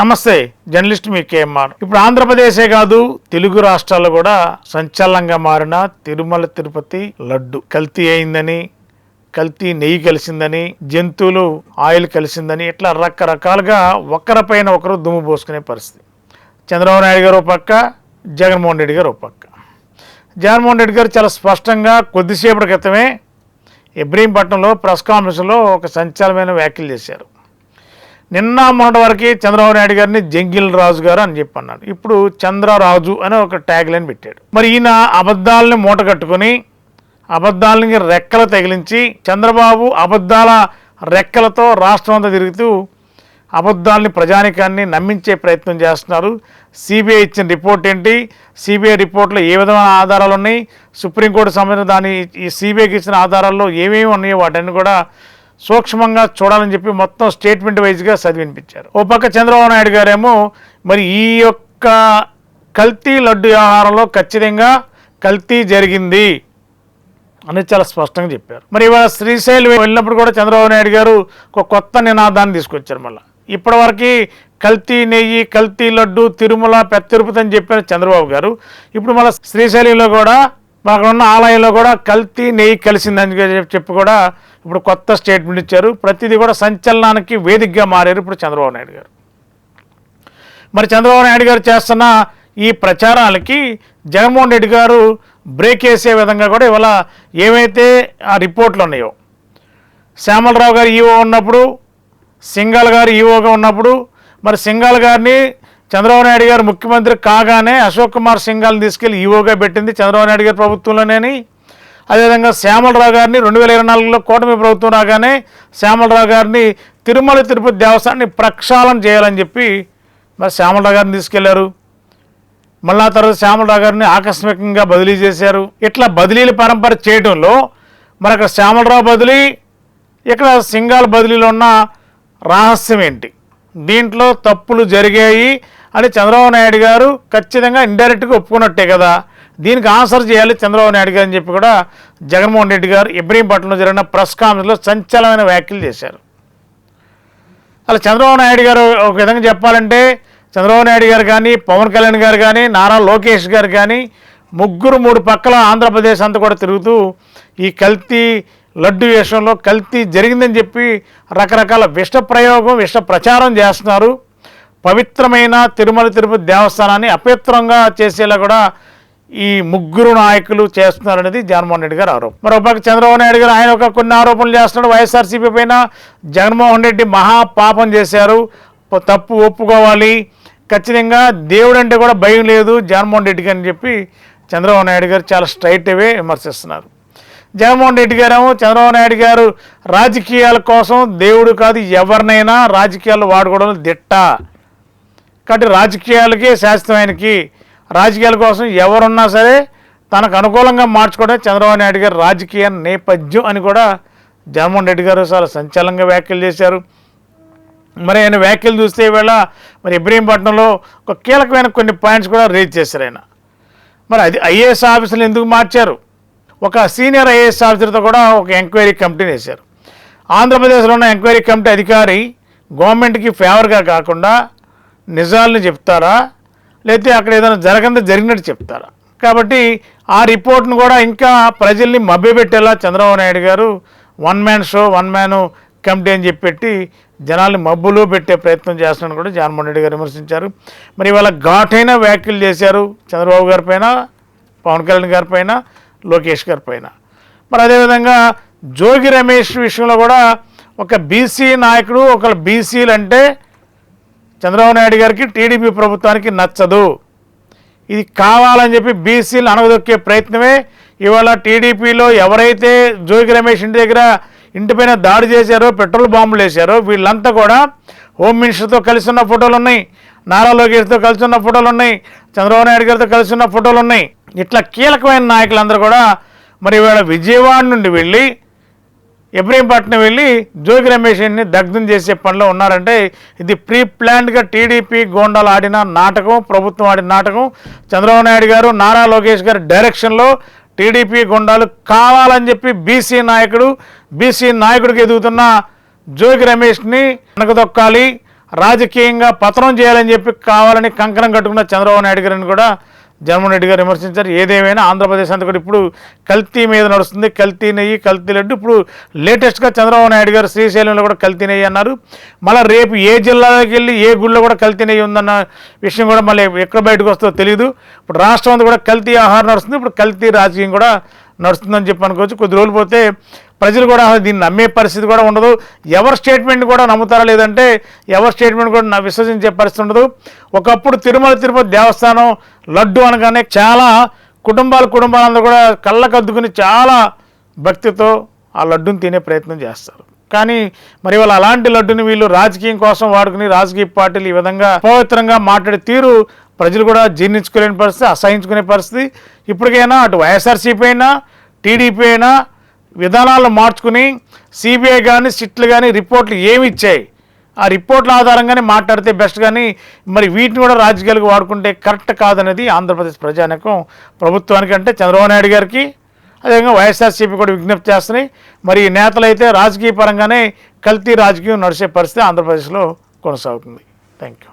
నమస్తే జర్నలిస్ట్ మీ కేఎంఆర్. ఇప్పుడు ఆంధ్రప్రదేశే కాదు తెలుగు రాష్ట్రాల్లో కూడా సంచలనంగా మారిన తిరుమల తిరుపతి లడ్డు. కల్తీ అయిందని కల్తీ నెయ్యి కలిసిందని జంతువులు ఆయిల్ కలిసిందని ఇట్లా రకరకాలుగా ఒకరిపైన ఒకరు దుమ్ము పోసుకునే పరిస్థితి. చంద్రబాబు నాయుడు గారు పక్క జగన్మోహన్ రెడ్డి గారు పక్క. జగన్మోహన్ రెడ్డి గారు చాలా స్పష్టంగా కొద్దిసేపటి క్రితమే ఇబ్రహీంపట్నంలో ప్రెస్ కాన్ఫరెన్స్లో ఒక సంచలనమైన వ్యాఖ్యలు చేశారు. నిన్న మొన్నటి వరకు చంద్రబాబు నాయుడు గారిని జంగిల్ రాజు గారు అని చెప్పి అన్నాడు. ఇప్పుడు చంద్రరాజు అని ఒక ట్యాగ్ లైన్ పెట్టాడు. మరి ఈయన అబద్ధాలని మూట కట్టుకుని అబద్ధాలని రెక్కలు తగిలించి చంద్రబాబు అబద్ధాల రెక్కలతో రాష్ట్రం అంతా తిరుగుతూ అబద్ధాలని ప్రజానికాన్ని నమ్మించే ప్రయత్నం చేస్తున్నారు. సిబిఐ ఇచ్చిన రిపోర్ట్ ఏంటి? సిబిఐ రిపోర్ట్లో ఏ విధమైన ఆధారాలు ఉన్నాయి? సుప్రీంకోర్టు సంబంధించిన దాని ఈ సిబిఐకి ఇచ్చిన ఆధారాల్లో ఏమేమి ఉన్నాయో వాటన్ని కూడా సూక్ష్మంగా చూడాలని చెప్పి మొత్తం స్టేట్మెంట్ వైజ్గా చదివి వినిపించారు. ఓ పక్క చంద్రబాబు నాయుడు గారేమో మరి ఈ యొక్క కల్తీ లడ్డు వ్యవహారంలో ఖచ్చితంగా కల్తీ జరిగింది అని చాలా స్పష్టంగా చెప్పారు. మరి ఇవాళ శ్రీశైలం వెళ్ళినప్పుడు కూడా చంద్రబాబు నాయుడు గారు ఒక కొత్త నినాదాన్ని తీసుకొచ్చారు మళ్ళీ. ఇప్పటివరకు కల్తీ నెయ్యి కల్తీ లడ్డు తిరుమల పెద్ద తిరుపతి అని చెప్పారు చంద్రబాబు గారు. ఇప్పుడు మళ్ళీ శ్రీశైలంలో కూడా మాకున్న ఆలయంలో కూడా కల్తీ నెయ్యి కలిసిందని చెప్పి- కూడా ఇప్పుడు కొత్త స్టేట్మెంట్ ఇచ్చారు. ప్రతిదీ కూడా సంచలనానికి వేదికగా మారారు ఇప్పుడు చంద్రబాబు నాయుడు గారు. మరి చంద్రబాబు నాయుడు గారు చేస్తున్న ఈ ప్రచారాలకి జగన్మోహన్ రెడ్డి గారు బ్రేక్ వేసే విధంగా కూడా ఇవాళ ఏవైతే ఆ రిపోర్ట్లు ఉన్నాయో శ్యామలరావు గారు ఈఓ ఉన్నప్పుడు సింగాల్ గారు ఈఓగా ఉన్నప్పుడు మరి సింగాల్ గారిని చంద్రబాబు నాయుడు గారు ముఖ్యమంత్రి కాగానే అశోక్ కుమార్ సింఘాల్ని తీసుకెళ్ళి ఈఓగా పెట్టింది చంద్రబాబు నాయుడు గారి ప్రభుత్వంలోనేని. అదేవిధంగా శ్యామలరావు గారిని రెండు వేల ఇరవై నాలుగులో కూటమి ప్రభుత్వం రాగానే శ్యామలరావు గారిని తిరుమల తిరుపతి దేవస్థానాన్ని ప్రక్షాళన చేయాలని చెప్పి మరి శ్యామలరావు గారిని తీసుకెళ్ళారు. మళ్ళా తర్వాత శ్యామలరావు గారిని ఆకస్మికంగా బదిలీ చేశారు. ఇట్లా బదిలీల పరంపర చేయడంలో మరి అక్కడ శ్యామలరావు బదిలీ ఇక్కడ సింగాల బదిలీలో ఉన్న రహస్యం ఏంటి? దీంట్లో తప్పులు జరిగాయి అని చంద్రబాబు నాయుడు గారు ఖచ్చితంగా ఇండైరెక్ట్గా ఒప్పుకున్నట్టే కదా. దీనికి ఆన్సర్ చేయాలి చంద్రబాబు నాయుడు గారు అని చెప్పి కూడా జగన్మోహన్ రెడ్డి గారు ఇబ్రహీంపట్నంలో జరిగిన ప్రెస్ కాన్ఫరెన్స్లో సంచలనమైన వ్యాఖ్యలు చేశారు. అలా చంద్రబాబు నాయుడు గారు ఒక విధంగా చెప్పాలంటే చంద్రబాబు నాయుడు గారు కానీ పవన్ కళ్యాణ్ గారు కానీ నారా లోకేష్ గారు కానీ ముగ్గురు మూడు పక్కల ఆంధ్రప్రదేశ్ అంతా కూడా తిరుగుతూ ఈ కల్తీ లడ్డు విషయంలో కల్తీ జరిగిందని చెప్పి రకరకాల విష ప్రయోగం విష ప్రచారం చేస్తున్నారు. పవిత్రమైన తిరుమల తిరుపతి దేవస్థానాన్ని అపవిత్రంగా చేసేలా కూడా ఈ ముగ్గురు నాయకులు చేస్తున్నారనేది జగన్మోహన్ రెడ్డి గారు ఆరోపణ. మరోపక్క చంద్రబాబు నాయుడు గారు ఆయన ఒక కొన్ని ఆరోపణలు చేస్తున్నాడు. వైఎస్ఆర్సీపీ పైన జగన్మోహన్ రెడ్డి మహా పాపం చేశారు. తప్పు ఒప్పుకోవాలి. ఖచ్చితంగా దేవుడు అంటే కూడా భయం లేదు జగన్మోహన్ రెడ్డికి అని చెప్పి చంద్రబాబు నాయుడు గారు చాలా స్ట్రైట్ అవే విమర్శిస్తున్నారు. జగన్మోహన్ రెడ్డి గారేమో చంద్రబాబు నాయుడు గారు రాజకీయాల కోసం దేవుడు కాదు ఎవరినైనా రాజకీయాలు వాడుకోవడం దిట్ట. కాబట్టి రాజకీయాలకే శాస్త్రం ఆయనకి రాజకీయాల కోసం ఎవరున్నా సరే తనకు అనుకూలంగా మార్చుకోవడం చంద్రబాబు నాయుడు గారు రాజకీయ నేపథ్యం అని కూడా జగన్మోహన్ రెడ్డి గారు చాలా సంచలనంగా వ్యాఖ్యలు చేశారు. మరి ఆయన వ్యాఖ్యలు చూస్తే ఈవేళ మరి ఇబ్రహీంపట్నంలో ఒక కీలకమైన కొన్ని పాయింట్స్ కూడా రేజ్ చేశారు ఆయన. మరి అది ఐఏఎస్ ఆఫీసులు ఎందుకు మార్చారు? ఒక సీనియర్ ఐఏఎస్ ఆఫీసర్తో కూడా ఒక ఎంక్వైరీ కమిటీని వేశారు. ఆంధ్రప్రదేశ్లో ఉన్న ఎంక్వైరీ కమిటీ అధికారి గవర్నమెంట్కి ఫేవర్గా కాకుండా నిజాలను చెప్తారా? లేకపోతే అక్కడ ఏదైనా జరగంత జరిగినట్టు చెప్తారా? కాబట్టి ఆ రిపోర్ట్ను కూడా ఇంకా ప్రజల్ని మభ్యపెట్టేలా చంద్రబాబు నాయుడు గారు one man show one man committee అని చెప్పి జనాల్ని మబ్బులో పెట్టే ప్రయత్నం చేస్తున్నాను కూడా జగన్మోహన్ రెడ్డి గారు విమర్శించారు. మరి ఇవాళ ఘాటైన వ్యాఖ్యలు చేశారు చంద్రబాబు గారి పైన పవన్ కళ్యాణ్ గారి పైన. లోకేష్ గారి పైన. మరి అదేవిధంగా జోగి రమేష్ విషయంలో కూడా ఒక బీసీ నాయకుడు ఒక బీసీలు అంటే చంద్రబాబు నాయుడు గారికి టీడీపీ ప్రభుత్వానికి నచ్చదు. ఇది కావాలని చెప్పి బీసీలు అనగదొక్కే ప్రయత్నమే. ఇవాళ టీడీపీలో ఎవరైతే జోగి రమేష్ ఇంటి దగ్గర ఇంటిపైన దాడి చేశారో పెట్రోల్ బాంబులు వేశారో వీళ్ళంతా కూడా హోమ్ మినిస్టర్తో కలిసి ఉన్న ఫోటోలు ఉన్నాయి. నారా లోకేష్తో కలిసి ఉన్న ఫోటోలు ఉన్నాయి. చంద్రబాబు నాయుడు గారితో కలిసి ఉన్న ఫోటోలు ఉన్నాయి. ఇట్లా కీలకమైన నాయకులందరూ కూడా మరి ఇవాళ విజయవాడ నుండి వెళ్ళి ఇబ్రహీంపట్నం వెళ్ళి జోగి రమేష్ని దగ్ధం చేసే పనిలో ఉన్నారంటే ఇది ప్రీ ప్లాన్డ్గా టీడీపీ గోండాలు ఆడిన నాటకం ప్రభుత్వం ఆడిన నాటకం. చంద్రబాబు నాయుడు గారు నారా లోకేష్ గారి డైరెక్షన్లో టీడీపీ గుండాలు కావాలని చెప్పి బీసీ నాయకుడు బీసీ నాయకుడికి ఎదుగుతున్న జోగి రమేష్ని వెనకదొక్కాలి రాజకీయంగా పతనం చేయాలని చెప్పి కావాలని కంకణం కట్టుకున్న చంద్రబాబు నాయుడు గారిని కూడా జగన్మోహన్ రెడ్డి గారు విమర్శించారు. ఏదేమైనా ఆంధ్రప్రదేశ్ అంతా కూడా ఇప్పుడు కల్తీ మీద నడుస్తుంది. కల్తీ నెయ్యి కల్తీ లడ్డు. ఇప్పుడు లేటెస్ట్గా చంద్రబాబు నాయుడు గారు శ్రీశైలంలో కూడా కల్తీ నెయ్యి అన్నారు. మళ్ళీ రేపు ఏ జిల్లాలోకి వెళ్ళి ఏ గుళ్ళో కూడా కల్తీ నెయ్యి ఉందన్న విషయం కూడా మళ్ళీ ఎక్కడ బయటకు వస్తుందో తెలియదు ఇప్పుడు రాష్ట్రం అంతా కూడా కల్తీ ఆహారం నడుస్తుంది. ఇప్పుడు కల్తీ రాజకీయం కూడా నడుస్తుందని చెప్పి అనుకోవచ్చు. కొద్ది రోజులు పోతే ప్రజలు కూడా దీన్ని నమ్మే పరిస్థితి కూడా ఉండదు. ఎవరి స్టేట్మెంట్ కూడా నమ్ముతారా లేదంటే ఎవరి స్టేట్మెంట్ కూడా నా విశ్వసించే పరిస్థితి ఉండదు. ఒకప్పుడు తిరుమల తిరుపతి దేవస్థానం లడ్డు అనగానే చాలా కుటుంబాలు కుటుంబాలందరూ కూడా కళ్ళకద్దుకుని చాలా భక్తితో ఆ లడ్డుని తినే ప్రయత్నం చేస్తారు. కానీ మరి వాళ్ళు అలాంటి లడ్డుని వీళ్ళు రాజకీయం కోసం వాడుకుని రాజకీయ పార్టీలు ఈ విధంగా పవిత్రంగా మాట్లాడే తీరు ప్రజలు కూడా జీర్ణించుకోలేని పరిస్థితి అసహించుకునే పరిస్థితి. ఇప్పటికైనా అటు వైఎస్ఆర్సీపీ అయినా టీడీపీ అయినా విధానాలను మార్చుకుని సిబిఐ కానీ సిట్లు కానీ రిపోర్ట్లు ఏమి ఇచ్చాయి? ఆ రిపోర్ట్ల ఆధారంగానే మాట్లాడితే బెస్ట్ కానీ మరి వీటిని కూడా రాజకీయాలకు వాడుకుంటే కరెక్ట్ కాదనేది ఆంధ్రప్రదేశ్ ప్రజానికం ప్రభుత్వానికి అంటే చంద్రబాబు నాయుడు గారికి. అదేవిధంగా వైఎస్ఆర్సీపీ కూడా విజ్ఞప్తి చేస్తున్నాయి. మరి ఈ నేతలు అయితే రాజకీయ పరంగానే కల్తీ రాజకీయం నడిచే పరిస్థితి ఆంధ్రప్రదేశ్లో కొనసాగుతుంది. Thank you